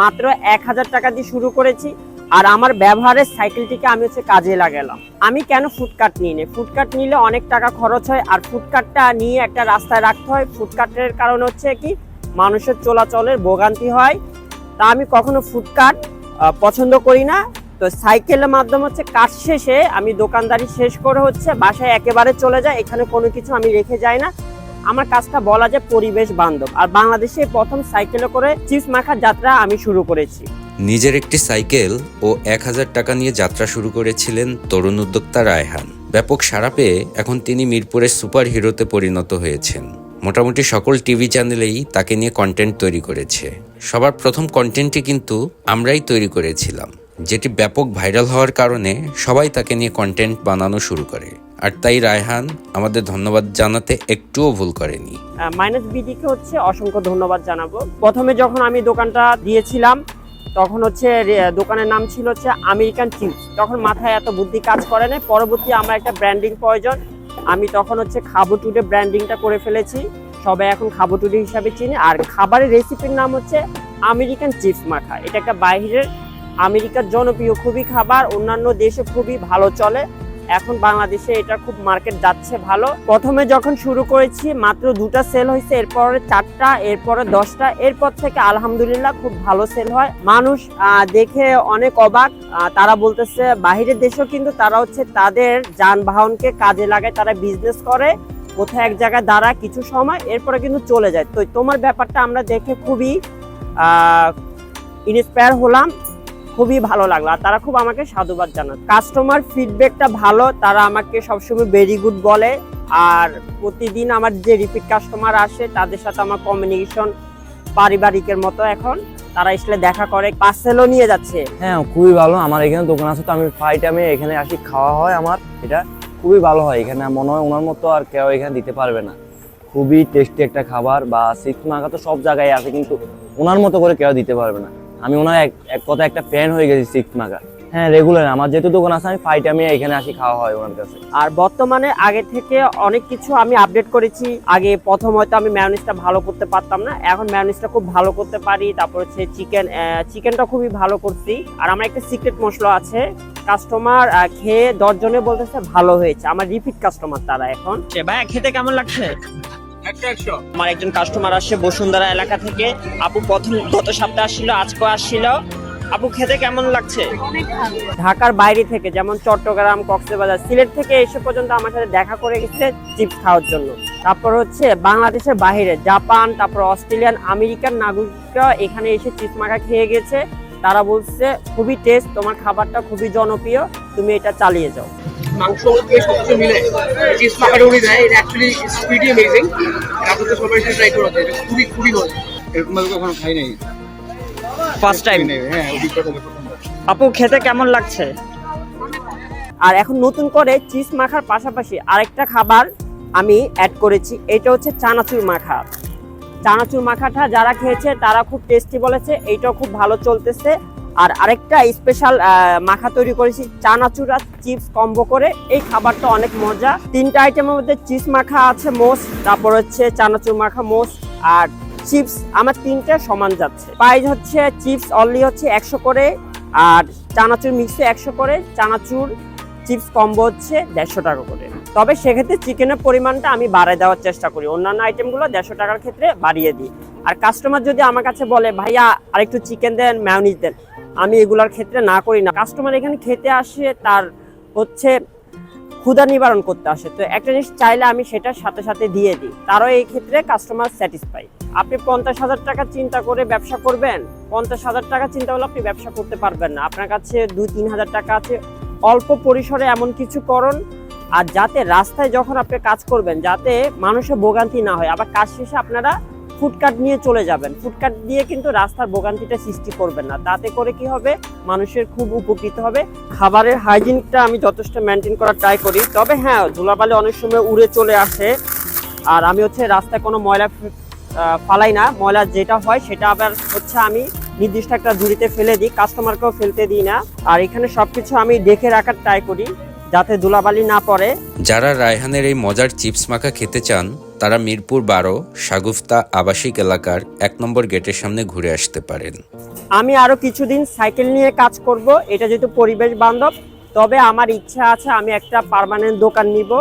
মাত্র এক হাজার টাকা দিয়ে শুরু করেছি আর আমার ব্যবহারের সাইকেলটিকে আমি হচ্ছে কাজে লাগালাম। আমি কেন ফুডকার্ট নিই নি ফুডকার্ট নিলে অনেক টাকা খরচ হয় আর ফুডকার্টটা নিয়ে একটা রাস্তায় রাখতে হয়। ফুডকার্টের কারণ হচ্ছে কি? মানুষের চলাচলের ভোগান্তি হয়। তা আমি কখনো ফুডকার্ট পছন্দ করি না। তো সাইকেলের মাধ্যমে হচ্ছে কাজ শেষে আমি দোকানদারি শেষ করে হচ্ছে বাসায় একেবারে চলে যাই। এখানে কোনো কিছু আমি রেখে যাই না। আমার কাজটা বলা যায় পরিবেশ বান্ধব। আর বাংলাদেশে প্রথম সাইকেলে করে চিপস মাখার যাত্রা আমি শুরু করেছি। নিজের একটি সাইকেল ও এক হাজার টাকা নিয়ে যাত্রা শুরু করেছিলেন তরুণ উদ্যোক্তা রায়হান। ব্যাপক সাড়া পেয়ে এখন তিনি মিরপুরের সুপার হিরোতে পরিণত হয়েছেন। মোটামুটি সকল টিভি চ্যানেলেই তাকে নিয়ে কন্টেন্ট তৈরি করেছে। সবার প্রথম কন্টেন্টটি কিন্তু আমরাই তৈরি করেছিলাম, যেটি ব্যাপক ভাইরাল হওয়ার কারণে সবাই তাকে নিয়ে কন্টেন্ট বানানো শুরু করে। আর তাই রায়হান, আমাদের ধন্যবাদ জানাতে একটুও ভুল করেনি। মাইনাস বিডিকে হচ্ছে অসংখ্য ধন্যবাদ জানাব। প্রথমে যখন আমি দোকানটা দিয়েছিলাম, তখন হচ্ছে দোকানের নাম ছিল হচ্ছে আমেরিকান চিপস তখন মাথায় এত বুদ্ধি কাজ করে নাই। পরবর্তী আমার একটা ব্র্যান্ডিং প্রয়োজন। আমি তখন হচ্ছে খাব টুডে ব্র্যান্ডিংটা করে ফেলেছি। সবাই এখন খাব টুডে হিসাবে চিনি। আর খাবারের রেসিপির নাম হচ্ছে আমেরিকান চিপস মাখা এটা একটা বাইরের, আমেরিকার জনপ্রিয় খুবই খাবার। অন্যান্য দেশে খুবই ভালো চলে। এখন বাংলাদেশে এটা খুব মার্কেট যাচ্ছে ভালো। প্রথমে যখন শুরু করেছি, মাত্র দুটা সেল হয়েছে, এরপরে চারটা, এরপরে দশটা, এরপর থেকে আলহামদুলিল্লাহ খুব ভালো সেল হয়। মানুষ দেখে অনেক অবাক তারা বলতেছে, বাহিরের দেশেও কিন্তু তারা হচ্ছে তাদের যানবাহনকে কাজে লাগায়, তারা বিজনেস করে, কোথায় এক জায়গায় দাঁড়া কিছু সময়, এরপরে কিন্তু চলে যায়। তো তোমার ব্যাপারটা আমরা দেখে খুবই ইন্সপায়ার হলাম। খুবই ভালো লাগল। আর তারা খুব আমাকে সাধুবাদ জানায় কাস্টমার ফিডব্যাকটা ভালো, তারা আমাকে সবসময় ভেরি গুড বলে। আর প্রতিদিন আমার যে রিপিট কাস্টমার আসে, তাদের সাথে আমার কমিউনিকেশন পারিবারিকের মতো এখন। তারা আসলে দেখা করে পার্সেলও নিয়ে যাচ্ছে। হ্যাঁ খুবই ভালো। আমার এখানে দোকান আছে তো, আমি ফাই টাইমে এখানে আসি, খাওয়া হয় আমার। এটা খুবই ভালো হয়। এখানে মনে হয় ওনার মতো আর কেউ এখানে দিতে পারবে না। খুবই টেস্টি একটা খাবার বা সিক্স মাখা তো সব জায়গায় আছে, কিন্তু ওনার মতো করে কেউ দিতে পারবে না। আমি ওনার এক এক কথা একটা ফ্যান হয়ে গেছি সিক্স মাখা হ্যাঁ রেগুলার আমার যেহেতু দোকান আছে আমি ফাই টাইমে এখানে আসি খাওয়া হয় ওনার কাছে। আর বর্তমানে আগে থেকে অনেক কিছু আমি আপডেট করেছি। আগে প্রথম হয়তো আমি ম্যায়োনিজটা ভালো করতে পারতাম না এখন ম্যায়োনিজটা খুব ভালো করতে পারি। তারপর হচ্ছে চিকেন চিকেনটা খুবই ভালো করছি। আর আমার একটা সিক্রেট মশলা আছে কাস্টমার খেয়ে দশ জনে বলতেছে ভালো হয়েছে। আমার রিপিট কাস্টমার তারা এখন। ভাই খেতে কেমন লাগছে? আমার একজন কাস্টমার আসছে বসুন্ধরা এলাকা থেকে। আপু প্রথম গত সপ্তাহে আসছিল আজকে আসছিল। আপু খেতে কেমন লাগছে? ঢাকার বাইরে থেকে যেমন চট্টগ্রাম কক্সবাজার সিলেট থেকে এসে পর্যন্ত আমার সাথে দেখা করে গেছে চিপস খাওয়ার জন্য। তারপর হচ্ছে বাংলাদেশের বাইরে জাপান তারপর অস্ট্রেলিয়ান আমেরিকান নাগরিকরা এখানে এসে চিপস মাখা খেয়ে গেছে। তারা বলছে খুবই টেস্ট তোমার খাবারটা খুবই জনপ্রিয় তুমি এটা চালিয়ে যাও। মাংস দিয়ে সবকিছু মিলে চিজ উনি দেয় এটা অ্যাকচুয়ালি স্পিডি অ্যামেজিং আপনাদের সবাই ট্রাই করা যায় খুবই খুবই ভালো এরকম ভাবে কখনো খাই নাই। ফার্স্ট টাইম হ্যাঁ অভিজ্ঞতা আপু খেতে কেমন লাগছে? আর এখন নতুন করে চিজ মাখার পাশাপাশি আরেকটা খাবার আমি অ্যাড করেছি এটা হচ্ছে চানাচুর মাখা। চানাচুর মাখাটা যারা খেয়েছে তারা খুব টেস্টি বলেছে এইটাও খুব ভালো চলতেছে। আর আরেকটা স্পেশাল মাখা তৈরি করেছি, চানাচুর চিপস কম্বো করে। এই খাবারটা অনেক মজা। তিনটা আইটেমের মধ্যে চিজ মাখা আছে মোস্ট তারপর হচ্ছে চানাচুর মাখা মোস্ট আর চিপস আমার তিনটা সমান যাচ্ছে। প্রাইস হচ্ছে চিপস অনলি হচ্ছে একশো করে, আর চানাচুর মিক্সে একশো করে, চানাচুর চিপস কম্বো হচ্ছে দেড়শো টাকা করে। তবে সেক্ষেত্রে চিকেনের পরিমাণটা আমি বাড়ায় দেওয়ার চেষ্টা করি। অন্যান্য আইটেমগুলো দেড়শো টাকার ক্ষেত্রে বাড়িয়ে দিই। আর কাস্টমার যদি আমার কাছে বলে, ভাইয়া, আরেকটু চিকেন দেন ম্যায়োনিজ দেন। আমি এগুলার ক্ষেত্রে না করি না। কাস্টমার এখানে খেতে আসে, তার হচ্ছে ক্ষুধা নিবারণ করতে আসে। তো একটা জিনিস চাইলে আমি সেটার সাথে সাথে দিয়ে দিই। তারও এই ক্ষেত্রে কাস্টমার স্যাটিসফাই আপনি পঞ্চাশ হাজার টাকা চিন্তা করে ব্যবসা করবেন, পঞ্চাশ হাজার টাকা চিন্তা করলে আপনি ব্যবসা করতে পারবেন না। আপনার কাছে দুই তিন হাজার টাকা আছে, অল্প পরিসরে এমন কিছু করুন। আর যাতে রাস্তায় যখন আপনি কাজ করবেন, যাতে মানুষের ভোগান্তি না হয়, আবার কাজ শেষে আপনারা ফুডকার্ট নিয়ে চলে যাবেন। ফুডকার্ট দিয়ে কিন্তু রাস্তার ভোগান্তিটা সৃষ্টি করবেন না। তাতে করে কি হবে? মানুষের খুব উপকৃত হবে। খাবারের হাইজিনটা আমি যথেষ্ট মেনটেন করার ট্রাই করি। তবে হ্যাঁ ধুলাবালি অনেক সময় উড়ে চলে আসে। আর আমি হচ্ছে রাস্তায় কোনো ময়লা ফালাই না। ময়লা যেটা হয় সেটা আবার হচ্ছে আমি নির্দিষ্ট একটা ঝুড়িতে ফেলে দিই। কাস্টমারকেও ফেলতে দিই না। আর এখানে সব কিছু আমি দেখে রাখার ট্রাই করি, যাতে ধুলাবালি না পড়ে। যারা রায়হানের এই মজার চিপস মাখা খেতে চান তারা মিরপুর বারো, সাগুফতা আবাসিক এলাকার এক নম্বর গেটের সামনে ঘুরে আসতে পারেন। আমি আরও কিছুদিন সাইকেল নিয়ে কাজ করব, এটা যেহেতু পরিবেশ বান্ধব, তবে আমার ইচ্ছা আছে আমি একটা পারমানেন্ট দোকান নিব।